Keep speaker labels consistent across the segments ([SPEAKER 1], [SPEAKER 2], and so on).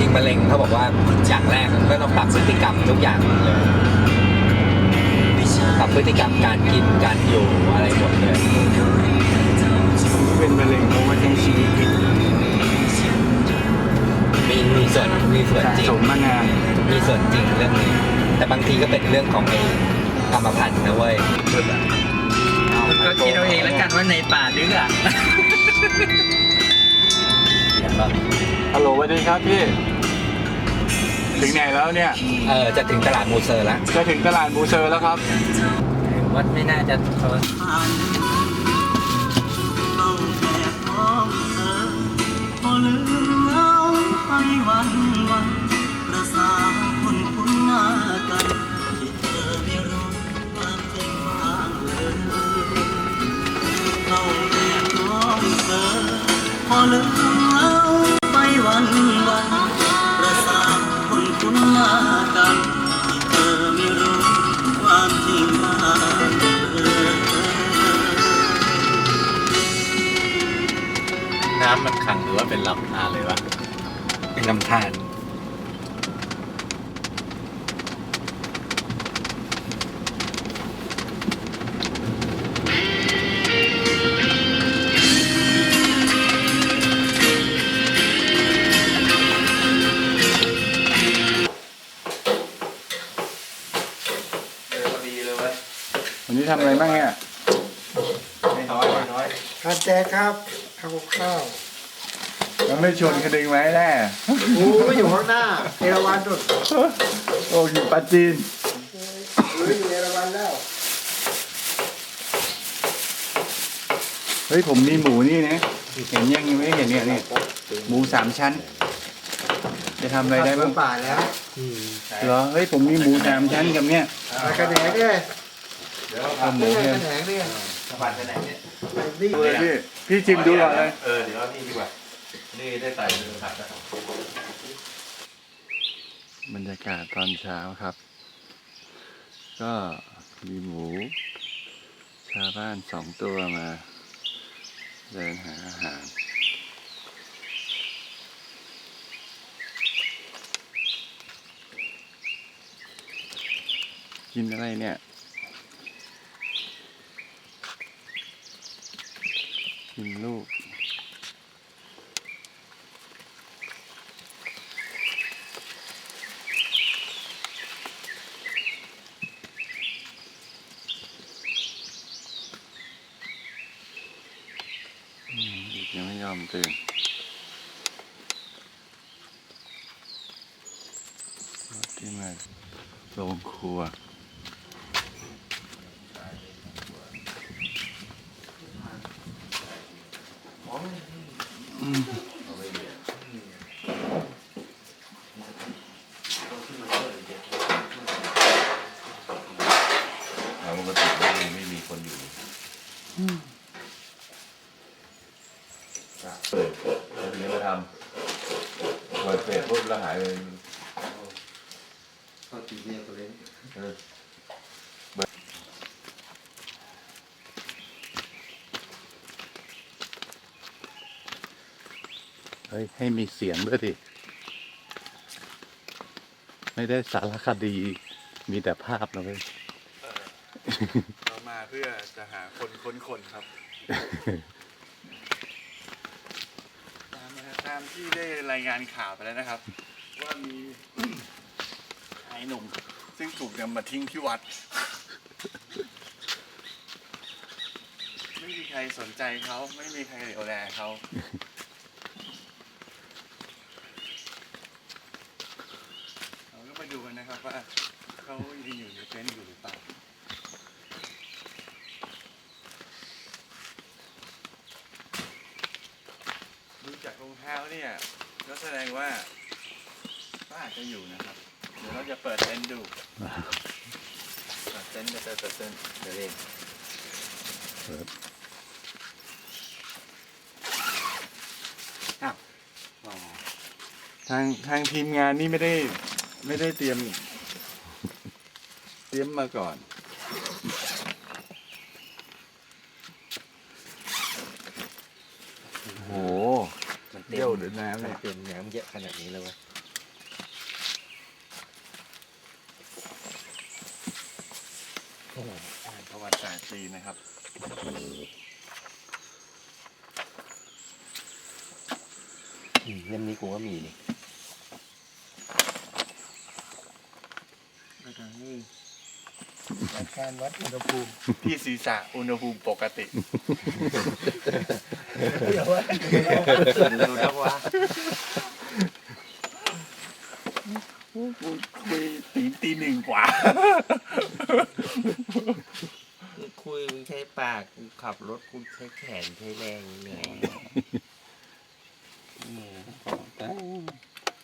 [SPEAKER 1] ริงๆมะเร็งเขาบอกว่าอย่างแรกก็ต้องปรับพฤติกรรมทุกอย่างเลยปรับพฤติกรรมการกินการอยู่อะไรหมดเลย
[SPEAKER 2] เป็นมะเร็งเพราะว่าใช้ชีวิตผิด
[SPEAKER 1] มีมีส่วนมีส่วน
[SPEAKER 2] สะ
[SPEAKER 1] จริง
[SPEAKER 2] สมมานาน
[SPEAKER 1] มีส่วนจริงเรื่องนี้ แต่บางทีก็เป็นเรื่องของไอ้กรรมพันธุ์นะเว้ย
[SPEAKER 3] ก็คิดเอาเองแล้วกันว่าในป่าลึกอะ
[SPEAKER 1] เนี่ยก็
[SPEAKER 2] ฮัลโหลสวัสดีครับพี่ ถึงไหนแล้วเนี่ย
[SPEAKER 1] เออจะถึงตลาดมูเซอร์แล้ว
[SPEAKER 2] จะถึงตลาดมูเซอร์แล้วครับ
[SPEAKER 3] วัดไม่น่าจะทน
[SPEAKER 4] ต้องแอบมองเธอพอลืมเงาไป วันวันประสาคนคุ้นหน้ากันที่เธอไม่รู้ความจริงบ้าเออบมองเธอพอลืมเงาไปวันคุ้นหน้ากันที่เธอไม่รู้ความจริงบ้า
[SPEAKER 5] น้ำมันขังหรือว่าเป็นลำธารเลยวะ
[SPEAKER 1] เป็นลำธาร
[SPEAKER 6] แจกครับเอาข้าว
[SPEAKER 2] มันไม่ชวนคดึงไหมแน่
[SPEAKER 6] หมูก็อยู่ข้างหน้าเอราวันดุด
[SPEAKER 2] โอ้อยู่ปัจจีน
[SPEAKER 6] หรืออยู่เอราวันแล้ว
[SPEAKER 2] เฮ้ยผมมีหมูนี่นะเห็นยังยังไม่เห็นเนี่ยนี่หมูสามชั้น จะทำอะไรได้บ้าง
[SPEAKER 6] ป่าแล้ว
[SPEAKER 2] เหรอเฮ้ยผมมีหมูสามชั้นกับเนี่ย
[SPEAKER 6] ไปกระแหนงเนี่ย
[SPEAKER 2] เอาหมู
[SPEAKER 6] ก
[SPEAKER 2] เนี่ย
[SPEAKER 6] ระแหนงเนี่ย
[SPEAKER 5] สะบัดไปไหนเนี่ย
[SPEAKER 6] ไปนี่
[SPEAKER 2] ดูเลยพี่พี่ชิมดูก่อนเลย
[SPEAKER 5] เออเดี๋ยวเอานี่ดีกว่า นี่ได้ใส่เนื้อผัดแล้ว
[SPEAKER 2] บรรยากาศตอนเช้าครับ ก็มีหมู ชาวบ้านสองตัวมา เดินหาอาหารกินอะไรเนี่ย กินลูกอืมอีกยังไม่ยอมตื่นรถที่มาโรงครัว
[SPEAKER 5] เอาปกติไม่มีไม่มีคนอยู่เปิดแล้วทีนี้มาทำเปิดเสร็จปุ๊บแล้วหายไป
[SPEAKER 6] ก็ตีเนี่ยตัวเล่น
[SPEAKER 5] เออ
[SPEAKER 2] เฮ้ยให้มีเสียงด้วยดิไม่ได้สารคดี มีแต่ภาพนะเว้ยเรามาเพื่อจะหาคนค้นคนครับ ตามตามที่ได้รายงานข่าวไปแล้วนะครับ ว่ามีชายหนุ่ม ซึ่งถูกนำมาทิ้งที่วัด ไม่มีใครสนใจเขาไม่มีใครดูแลเขาก็มาดูกันนะครับ ว่าเขายังอยู่ในเต็นท์อยู่หรือเปล่าดูจากรองเท้าเนี่ยก็แสดงว่าก็อาจจะอยู่นะครับ เดี๋ยวเราจะเปิดเต็นท์ดู
[SPEAKER 5] เปิดเต้นก็จะเปิดเต้นท์เดี๋ยวเอง
[SPEAKER 2] ทางทางทีมงานนี่ไม่ได้ไม่ได้เตรียม ยิ้มมาก่อน โอ้โห
[SPEAKER 1] มัน
[SPEAKER 2] เตี้ยวหรือน้ำเนี่ย
[SPEAKER 1] เต็มน้ำเยอะขนาดนี้เลยวะ
[SPEAKER 2] อ่ประวัติศาสตร์จีนนะครับ
[SPEAKER 1] อืมเล่มนี้กูว่ามีนี่
[SPEAKER 6] แล้วก็นี่ารวัดอุณหภูมิ
[SPEAKER 2] ที่ศีรษะอุณหภูมิปกติ
[SPEAKER 6] เดี๋ยวว่า
[SPEAKER 1] ดูนะว่า
[SPEAKER 2] คุยตีตีหนึ่งกว่า
[SPEAKER 3] คุยมึงใช้ปากกูขับรถกูใช้แขนใช้แรงเหนื่อย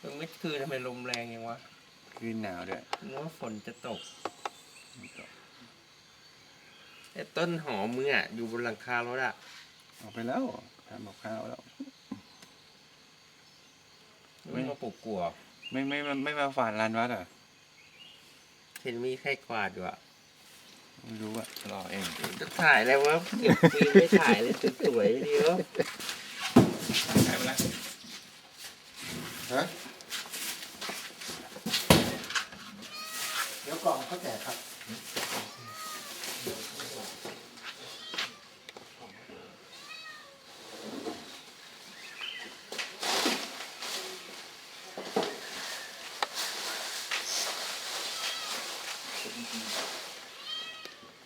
[SPEAKER 3] มึงไม่คือทำไมลมแรงยังวะ
[SPEAKER 2] คืนหนาวด้วย
[SPEAKER 3] มึงว่าฝนจะตก ไอ้ต้นหอมมึงอะอยู่บนหลังคารถอะ
[SPEAKER 2] ออกไปแล้วทำกับข้าวแล้ว
[SPEAKER 3] มึงมาปลุกกลัว
[SPEAKER 2] ไม่ไม่ไม่ไม่มาฝาดลานวัดเหรอะ
[SPEAKER 3] เห็นมีใครกวาดอยู่อะ
[SPEAKER 2] ไม่รู้อะรอเอง
[SPEAKER 3] จะถ่ายอะไรวะเก็บฟิล์มไม่ถ่ายเลยสวยๆดีวะ
[SPEAKER 6] ฮะเดี๋ยวกล่องเขาแจกครับ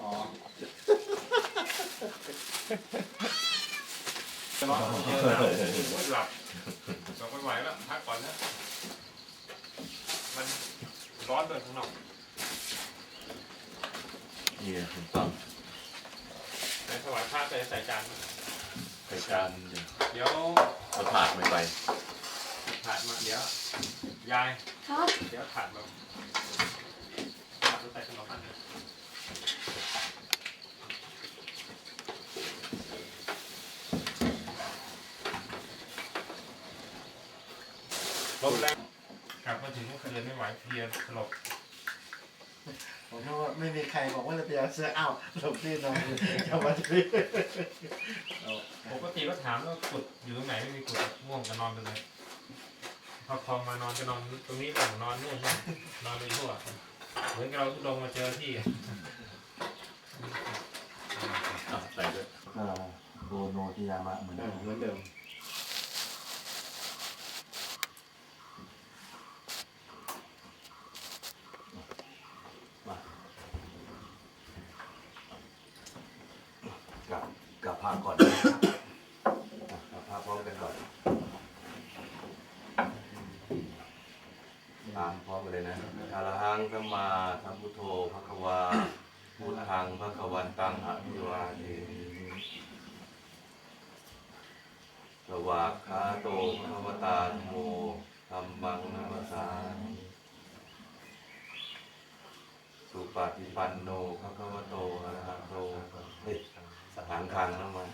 [SPEAKER 6] อ๋อ
[SPEAKER 7] หลับเราไม่ไหวแล้วพักก่อนนะ มัน ร้อนเดินข้างนอก
[SPEAKER 5] นี่คุณฟัง
[SPEAKER 7] ในถวายผ้าใส่ใส่จาน
[SPEAKER 5] ไปการ
[SPEAKER 7] เดี๋ยว
[SPEAKER 5] เอาถาดไม่ไป
[SPEAKER 7] ถาดมาเดี๋ยวยาย
[SPEAKER 8] ครับ
[SPEAKER 7] เดี๋ยวถาดมาถาดมาใส่ขนมปังนะลมแรง กลับมาถึงเมื่อคืนไม่ไหวเพลียสลบ
[SPEAKER 6] ผมว่าไม่มีใครบอกว่าจะไปเอาเสื้ออ้าวหลบที่นอนจะมาที่
[SPEAKER 7] ปกติก็ถามว่ากุดอยู่ตรงไหนไม่มีกุดง่วงก็นอนไปเลยพอพอมานอนก็นอนตรงนี้บ้างนอนนู่นบ้างนอนไปทั่วเหมือนกับเราทุดงมาเจอที่
[SPEAKER 5] อะใส่ด้วย ก็โดโนทิยามะเหมือนเดิม
[SPEAKER 6] เหมือนเดิม
[SPEAKER 5] กับกับพระก่อนนะกับพระพร้อมกันก่อนตามพร้อมกันเลยนะอรหังสัมมาสัมพุทโธภะคะวาพุทธังภะคะวันตังอะภิวาเทมิสวากขาโตภะคะวตาธัมโม ธัมมังนัมสสามิสุปฏิปันโนภะคะวะโตอะระหะโตเฮ้ยสถานคังน้ำมัน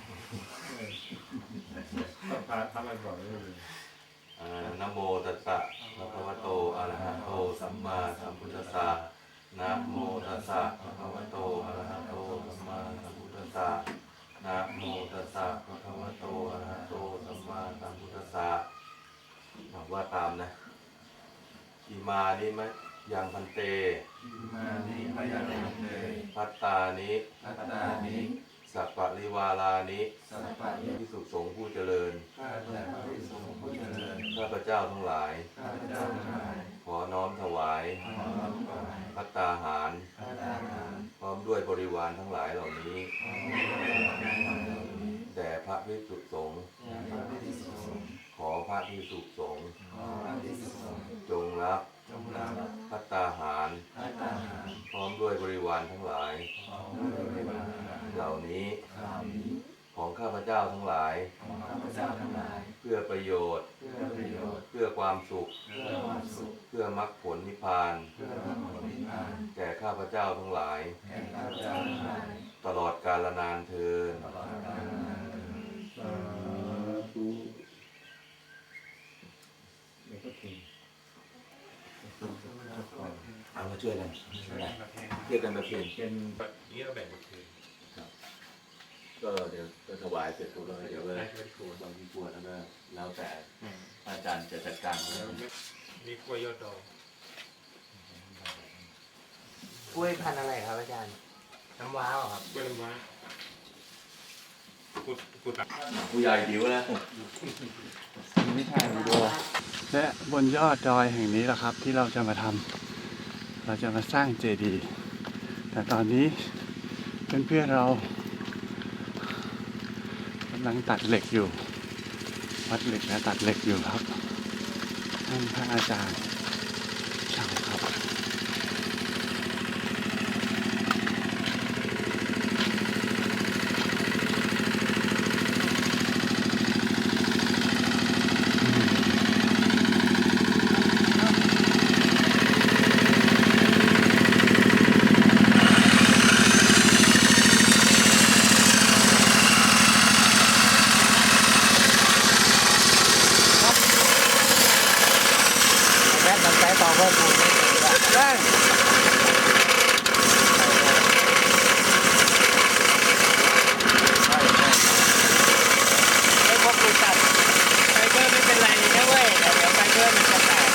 [SPEAKER 7] พาทำอะไรก่อนเลย
[SPEAKER 5] อ่านะโมตัสสะภะคะวะโตอะระหะโต สัมมาสัมพุทธัสสะนะโมตัสสะภะคะวะโตอะระหะโต สัมมาสัมพุทธัสสะนะโมตัสสะภะคะวะโตอะระหะโต สัมมาสัมพุทธัสสะบอก ว่าตามนะอิมานิมะยังพันเต
[SPEAKER 2] มานิพยานันเต
[SPEAKER 5] พัตตานิ
[SPEAKER 2] พัตตานิ
[SPEAKER 5] สัพปะริวาลานิ
[SPEAKER 2] สัพพะนิ
[SPEAKER 5] พิสุสงฆ์ผู้เจริญ
[SPEAKER 2] ข้าแต่พระภิกษุผู้เจริญ
[SPEAKER 5] ข้าพเจ้าทั้งหลาย
[SPEAKER 2] ข้าพเจ้าทั้งหลาย
[SPEAKER 5] ขอน้อมถวาย
[SPEAKER 2] ขอน้อมถวาย
[SPEAKER 5] พัตตาหาร
[SPEAKER 2] พระทหาร
[SPEAKER 5] พร้อมด้วยบริวารทั้งหลายเหล่านี้ แด่พระภิกษุสงฆ์
[SPEAKER 2] พระภิกษุสงฆ์
[SPEAKER 5] ข อพระภิกษุสงฆ์
[SPEAKER 2] ขอพระภิกษุสงฆ์
[SPEAKER 5] จงรับ
[SPEAKER 2] จงรับ
[SPEAKER 5] พัตตาหาร
[SPEAKER 2] พระทหาร
[SPEAKER 5] พร้อมด้วยบริวารทั้งหลาย
[SPEAKER 2] ของพระบริวารทั้งหลาย
[SPEAKER 5] เหล่านี้
[SPEAKER 2] เหล่านี้
[SPEAKER 5] ของข้าพเจ้าทั้งหลาย
[SPEAKER 2] ของข้าพเจ้าทั้งหลาย
[SPEAKER 5] เพื่อประโยชน์
[SPEAKER 2] เพื่อประโยชน์
[SPEAKER 5] เพื่อความสุข
[SPEAKER 2] เพื่อความสุข
[SPEAKER 5] เพื่อมรรคผลนิพพาน
[SPEAKER 2] เพื่อพระผลนิพพาน
[SPEAKER 5] แก่ข้าพเจ้าทั้งหลาย
[SPEAKER 2] แก่ข้าพเจ้าทั้งหลาย
[SPEAKER 5] ตลอดกาลนานเทิน
[SPEAKER 2] ตลอดกาลนานเทิน
[SPEAKER 5] เอามาช่วยกัน
[SPEAKER 7] ช่วยกันประเทศ
[SPEAKER 5] เรียกกันมาเพลง
[SPEAKER 7] เป็นแบบนี้เราแบ่งเป็นคืน
[SPEAKER 5] ก็เดี๋ยวจะถวายเสร็จปุ๊บแล้วเดี๋ยวก็
[SPEAKER 7] ได้เป็นคืน
[SPEAKER 5] บางที่กลัวแล้วก็แล้วแต่อาจารย์จะจัดการ
[SPEAKER 7] แล้วมีกล้วยยอดดอง
[SPEAKER 3] กล้วยพันธุ์อะไรครับอาจารย์
[SPEAKER 5] ก
[SPEAKER 1] น้ำว้าวครับ
[SPEAKER 7] กล้วยน้ำว้ากุดกุดตัก
[SPEAKER 5] ผู้ใหญ่หิวแล้ว
[SPEAKER 2] ไม่ถ่ายวิดีโอและบนยอดดอยแห่งนี้แหละครับ ที่เราจะมาทำ เราจะมาสร้างเจดีย์แต่ตอนนี้เพื่อนๆเรากำลังตัดเหล็กอยู่วัดเหล็กและตัดเหล็กอยู่ครับท่านพระอาจารย์ช่างครับ
[SPEAKER 1] แม่ทำใจต่อเพื่อกูแม่ไอ้พวกกูตัดไฟเบอร์ไม่เป็นไรนะเว้ยแต่เดี๋ยวไฟเบอร์มันจะแตก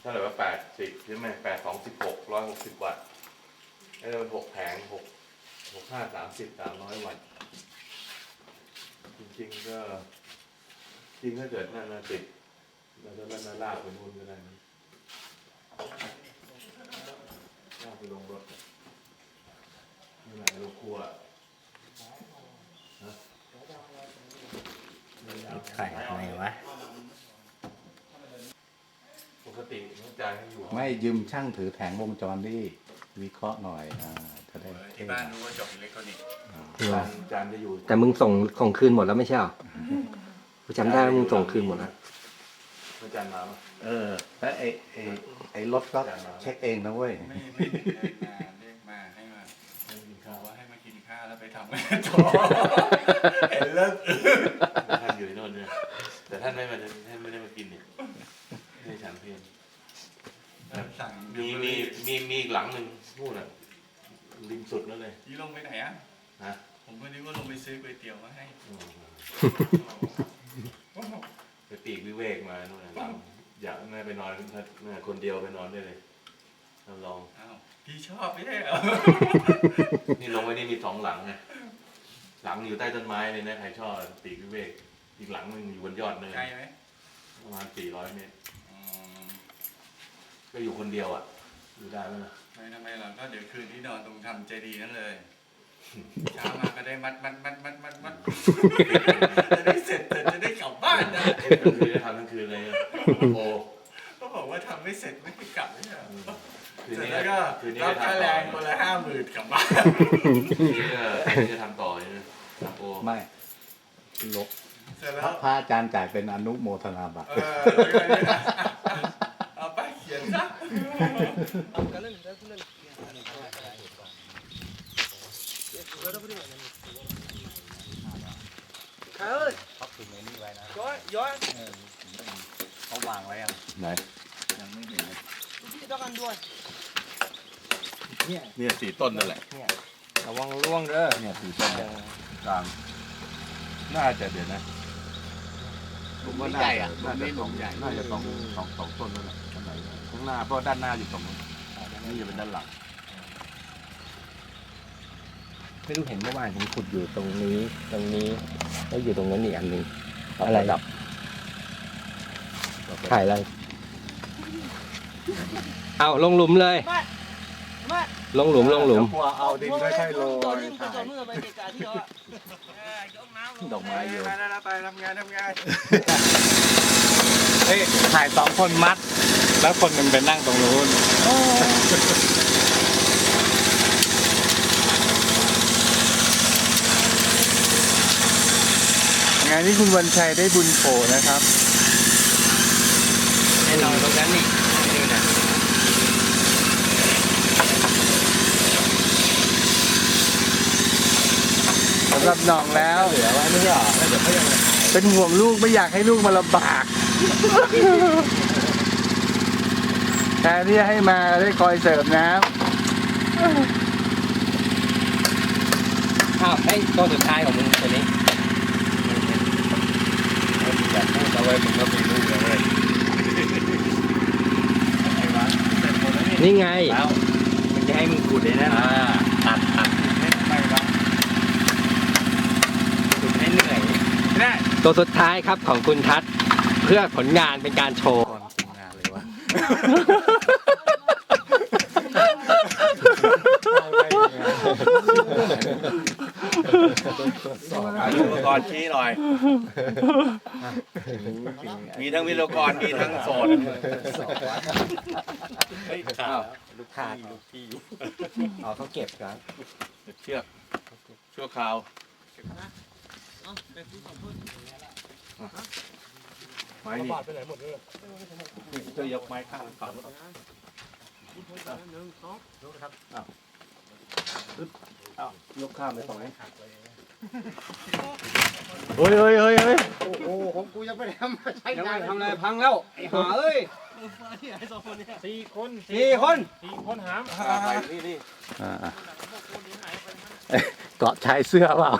[SPEAKER 5] เท่าไหร่ว่าแปดสิบ ใช่ไหมแปดสองสิบหกร้อยหกสิบวัตต์ไอ้นั่นมันหกแผงหกหกห้าสามสิบสามร้อยวัตต์จริงๆก็ จริงถ้าเกิดนั่นนะติดเราจะนั่นนะลากไปนู่นก็ได้นะลากไปลงรถนี่แหละลงครัว
[SPEAKER 1] ไข่ไหนวะ
[SPEAKER 5] ปกติต้อง จ่ายให้อยู่
[SPEAKER 8] ไม่ยืมช่างถือแผงวงจรที่วิเคราะห์หน่อยอ่าจะได้เท่
[SPEAKER 5] จานจานจะอยู่
[SPEAKER 1] แต่มึงส่งส่งคืนหมดแล้วไม่ใช่หรอกูจำได้ว่ามึงส่งคืนหมดแล้ว
[SPEAKER 5] อาจารย์มาปะ
[SPEAKER 8] เออแล้วไอ้ไอ้ไอ้รถก็เช็คเองนะเว้ย
[SPEAKER 2] ไม่ไม่เรียกมาเรียกมาให้มา
[SPEAKER 5] ไม่กินข้าว
[SPEAKER 2] ว่าให้มากินข้าวแล้วไปทำ
[SPEAKER 5] เห็นเลิกท่านอยู่ในโน่นเนี่ยแต่ท่านไม่มาท่านไม่ได้มากินเนี่ยไม่ได้ฉันเพียน
[SPEAKER 2] สั่ง
[SPEAKER 5] มีมีมีมีอีกหลังหนึ่งนู่นน่ะริมสุดนั่นเลย
[SPEAKER 2] ยี่ลงไปไหนอะ
[SPEAKER 5] ฮะ
[SPEAKER 2] ผมก็นึกว่าลงไปซื้อก๋วยเตี๋ยวมาให้
[SPEAKER 5] อืมไปปีกวิเวกมานู่นน่ะหลังอยากน่าไปนอนน่าคนเดียวไปนอนได้เลยเราลอง
[SPEAKER 2] อ้าวพี่ชอบไม่ใช่เหรอ
[SPEAKER 5] นี่ลงไว้นี่มีสองหลังไงหลังอยู่ใต้ต้นไม้เลยนะใครชอบปีกวิเวก อีกหลังหนึ่งอยู่บนยอดเนิน
[SPEAKER 2] ใกล้ไหม
[SPEAKER 5] ประมาณสี่ร้อยเมตร
[SPEAKER 2] อืม
[SPEAKER 5] ก็อยู่คนเดียวอะ อยู่ได้ไหมล่ะ
[SPEAKER 2] ไม่ทำไมเราก็เดี๋ยวคืนที่นอนตรงทำเจดีย์นั่นเลยเช้ามาก็ได้มัดมัดมัดมัดมัดมัดจะได้เสร็จแต่จะได้กลับบ้านนะ
[SPEAKER 5] ทั้งคืนจะทำทั้งคืนเลยโอ้
[SPEAKER 2] ก็บอกว่าทำไม่เสร็จไม่ได้กลับไม่ใช่เหรอ
[SPEAKER 5] คืน
[SPEAKER 2] เสร็จ
[SPEAKER 5] นี้
[SPEAKER 2] แล้วก็
[SPEAKER 5] คืนนี้
[SPEAKER 2] รับ
[SPEAKER 5] จะ
[SPEAKER 2] ค่า
[SPEAKER 5] ทำ
[SPEAKER 2] แร
[SPEAKER 5] ต่อง
[SPEAKER 2] คนละห้าหมื่นกลับบ้าน
[SPEAKER 5] คืนนี้ก็คืนนี้จะทำต่อใช่ไหมทำโอ
[SPEAKER 8] ไม่ลบ
[SPEAKER 2] เสร็จแล้
[SPEAKER 8] พระ
[SPEAKER 2] ว
[SPEAKER 8] พระอาจารย์จ่ายเป็นอนุโมทนาบัตร
[SPEAKER 2] เออแล้วก็เนี่ยเอาไปเขียนซะ
[SPEAKER 1] เขาวางไว้ยัง
[SPEAKER 5] ไหน
[SPEAKER 8] ยังไม่เห็นเลย
[SPEAKER 5] เนี่ยสี่ต้นนั่นแหละ
[SPEAKER 1] ระวังร่วงเด้อ
[SPEAKER 5] เนี่ยสี่ต้นกลางน่าจะเดี๋ยวนะผมว่าน่าจะน่าจะสองน่าจะสองสองสองต้นนั่นแหละ ข้างในข้างหน้าเพราะด้านหน้าอยู่ตรงนู้นนี่จะเป็นด้านหลัง
[SPEAKER 1] ไม่รู้เห็นเมื่อวานผมขุดอยู่ตรงนี้ ตรงนี้แล้วอยู่ตรงนั้นอีกอันหนึ่งอะไรดับถ่ายอะไร เอาลงหลุมเลย ลงหลุมลงหลุม
[SPEAKER 8] กลัวเอาดินค่อยๆโรยถ่ายดอกไม้เยอะ
[SPEAKER 2] ไปแล้วไปทำงานทำงาน
[SPEAKER 8] เฮ้ยถ่ายสองคนมัด แล้วคนหนึ่งไปนั่งตรงนู้น
[SPEAKER 2] งานนี้คุณวันชัยได้บุญโผนะครับ
[SPEAKER 1] แน่นอนตรงนั้นนี่นี่นะ
[SPEAKER 2] สำหรับหน่องแล้ว
[SPEAKER 1] เหลือไว้ไม่ใช่หรอแล้วเดี๋ยวเขายัง
[SPEAKER 2] เป็นห่วงลูกไม่อยากให้ลูกมาลำบาก แทนที่จะให้มาได้คอยเสิร์ฟน้
[SPEAKER 1] อ้าวไอ้ตัวสุดท้ายของมึงตัวนี้
[SPEAKER 2] แต่พูดเอาไว้มึงก็มีลูกแล้วเว้ยนี่
[SPEAKER 1] ไง
[SPEAKER 2] แล้ว
[SPEAKER 1] มันจะให้มึงขุดเลยนะ
[SPEAKER 2] อ่าตัดตัดไม่ไม่วะ
[SPEAKER 1] ขุดให้เหนื่อย ตัวสุดท้ายครับของคุณทัศเพื่อผลงานเป็นการโชว์
[SPEAKER 2] วะ
[SPEAKER 5] วิศวกรชี้หน่อย มีทั้งวิศวกรมีทั้งโสด
[SPEAKER 2] เฮ้ยข่าว
[SPEAKER 1] ลูกค้าลูกพี่อ๋อเขาเก็บครับ
[SPEAKER 5] เชือกชั่วคราว ไม้นี่
[SPEAKER 2] จะยกไม้ข้างฝั่งยกข้ามไปฝั่งไหน
[SPEAKER 1] เฮ้ยเฮ้ยเฮ้ยเฮ้ย
[SPEAKER 6] โอ้โหของกูยังไม่ได้ทำใช้
[SPEAKER 1] ยัง
[SPEAKER 6] งา
[SPEAKER 1] ไม่
[SPEAKER 6] น
[SPEAKER 1] ทำอะไรพังแล้วไอ้หาเอ้ย
[SPEAKER 7] สี่คน
[SPEAKER 1] สี่คน
[SPEAKER 7] สี่คนหาม
[SPEAKER 5] ไปนี่นี่
[SPEAKER 8] อ่าเกาะชายเสื้อเปล่า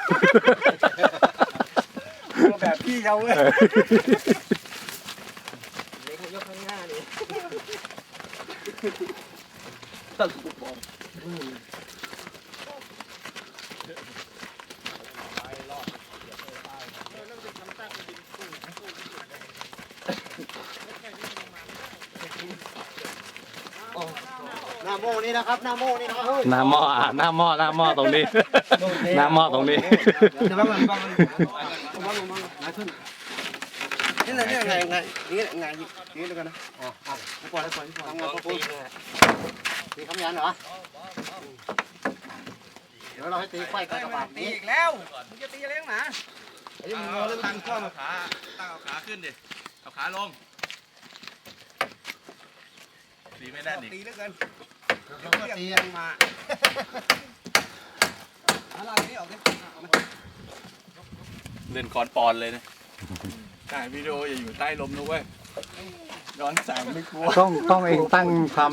[SPEAKER 5] แบบพี่เขาเว้ย
[SPEAKER 1] เล็กยกข้างหน้าดิ
[SPEAKER 6] หน้าโมนี่นะครับหน้าโมนี่นะครับ
[SPEAKER 8] หน้าหม้ออะหน้าหม้อหน้าหม้อตรงนี้ หน้าหม้อตรงนี้
[SPEAKER 1] เดี๋ยวบ้างมันบ้างมัน
[SPEAKER 6] นี่ไงนี่ไงไงนี่ไงนี่แล้วกันนะอ๋ออะ ปล่อยปล่อยปล่อยทำงานปุ๊บตีคำยันเหรอ เดี๋ยวเราให้ตีไฟกับกระบาด
[SPEAKER 5] ตี
[SPEAKER 6] นี้
[SPEAKER 5] อีกแล้วมึงจะตีอะไรนักหนาตั้งข้อมาขาตั้งเอาขาขึ้นดิ เอาขาลง ตีไม่ได้ดิตีแล้วกัน
[SPEAKER 6] ตีมา
[SPEAKER 5] เล่นคอนปอนเลยนะถ่ายวิดีโออย่าอยู่ใต้ลมนะเว้ย ย้อนแสงไม่กลัว
[SPEAKER 8] ต้องต้องเองตั้งความ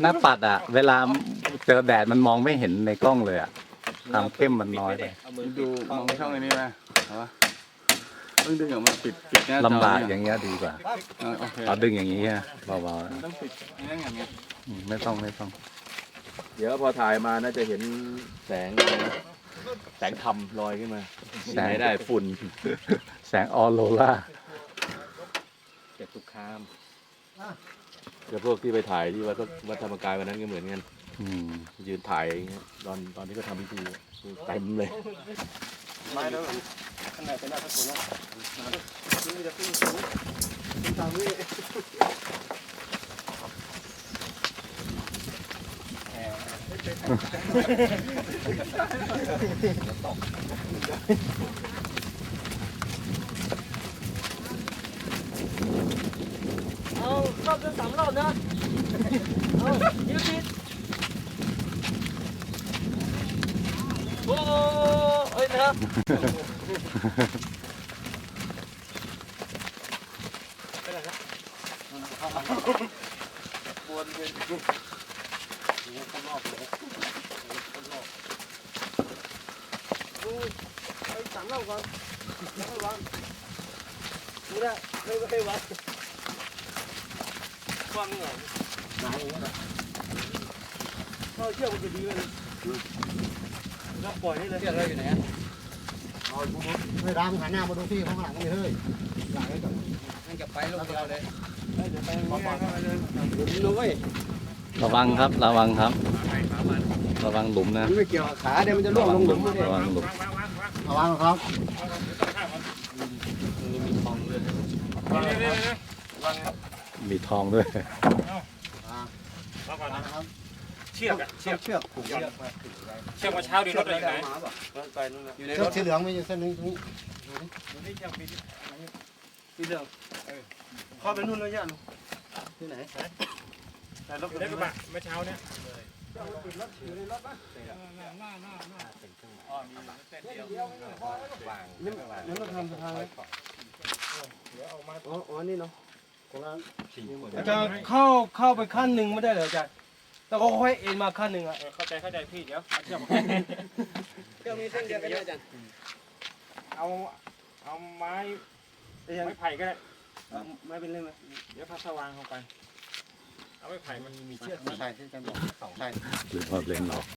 [SPEAKER 8] หน้าปัดอะ เวลาเจอแดดมันมองไม่เห็นในกล้องเลยอะความเข้มมันน้อยไป
[SPEAKER 2] ดูมองช่องอันนี้ไหมเอาวะต้องดึงออกมาปิดปิดหน้าจอ
[SPEAKER 8] ลำบาก
[SPEAKER 2] เนี่
[SPEAKER 8] อย่างเงี้ยดีกว่า
[SPEAKER 2] เออโอเค
[SPEAKER 8] เอาดึงอย่างงี้อะเบาๆนะ
[SPEAKER 2] ต้องปิดอย่างนั้นอย่างเงี้ย
[SPEAKER 8] อืมไม่ต้องไม่ต้อง
[SPEAKER 5] เดี๋ยวพอถ่ายมาน่าจะเห็นแสงแสงธรรมลอยขึ้นมา
[SPEAKER 8] แสง
[SPEAKER 5] ไม่ได้ฝุ่น
[SPEAKER 8] แสงออโรรา
[SPEAKER 1] เก็บ ทุกข้าม
[SPEAKER 5] กับพวกที่ไปถ่ายที่วัดวัดธรรมกายวันนั้นก็เหมือนกัน
[SPEAKER 8] อืม
[SPEAKER 5] ยืนถ่ายอย่างเงี้ยตอนตอนที่เขาทำพิธีอะเต็มเลย
[SPEAKER 6] ไม่แล้วขนาดเป็นหน้าพระโขนแล้วนี่จะขึ้นสูงตามนี้
[SPEAKER 1] เอาร อบจนสามรอบนะเอายืดติดโอ้เอ้ยนะครับ
[SPEAKER 6] สามรอบก่อนแล้วค่อยวางนี่แหละไม่ไม่วางวางไงไหนอย่างเงี้ย ถ้าเชือกมันจะดีเลยแล้วปล่อยให้เลยเชือกเราอยู่ไหนอะเอาดูเฮ้ยรามหันหน้ามาดูพี่ข้างหลังนี่เฮ้ยหลังไว้ก่อนนั่นจะไปลงเราเลยเดี๋ยวไปอย่างเงี้ยหลุมนะเว้ย
[SPEAKER 8] ระวังครับระวังครับ ระวังหลุมนะ
[SPEAKER 6] มันไม่เกี่ยวกับขาเดี๋ยวมันจะล่วงลงหลุมเลย
[SPEAKER 8] ระวังหลุม
[SPEAKER 6] ระวังครับ
[SPEAKER 8] มีทองด้วย
[SPEAKER 7] แล้วก่อนนะ
[SPEAKER 6] นะครับ
[SPEAKER 7] เชือกอะ
[SPEAKER 6] เชือกเชือกผูกเชือก
[SPEAKER 7] เชือกมาเช้าดีรถเลยไหน
[SPEAKER 6] อยู่ในรถสีเหลืองมีอยู่เส้นหนึงตรงนี้
[SPEAKER 5] พี่เรื่องเข้าไปนู่นแล้วย่าลูก
[SPEAKER 6] ที่ไหน
[SPEAKER 5] แต่รถ
[SPEAKER 7] เล็กกระบะเมื่อเช้าเนี่ย
[SPEAKER 6] นี่เราทำสะพานเลยอ๋ออ๋อนี่เนาะของเรา
[SPEAKER 9] อาจารย์เข้าเข้าไปขั้นหนึ่งไม่ได้เหรออาจารย์ แล้วก็ค่อยเอ็นมาขั้นหนึ่งอะ
[SPEAKER 7] เออเข้าใจเข้าใจพี่เดี๋ยวเอาเชือกมา
[SPEAKER 6] เชือกมีเส้นเดียวกันอาจารย์
[SPEAKER 7] เอาเอาไม้
[SPEAKER 9] ยัง
[SPEAKER 7] ไม่ไผ่ก็ได้
[SPEAKER 9] ไม่เป็นไรไหม
[SPEAKER 7] เดี๋ยวพักสว่างเข้าไป เอาไม้ไผ่มันมีเชือก
[SPEAKER 6] ใช่ที่อาจารย์บอกใช่
[SPEAKER 8] หรือว่าเล่นหรอก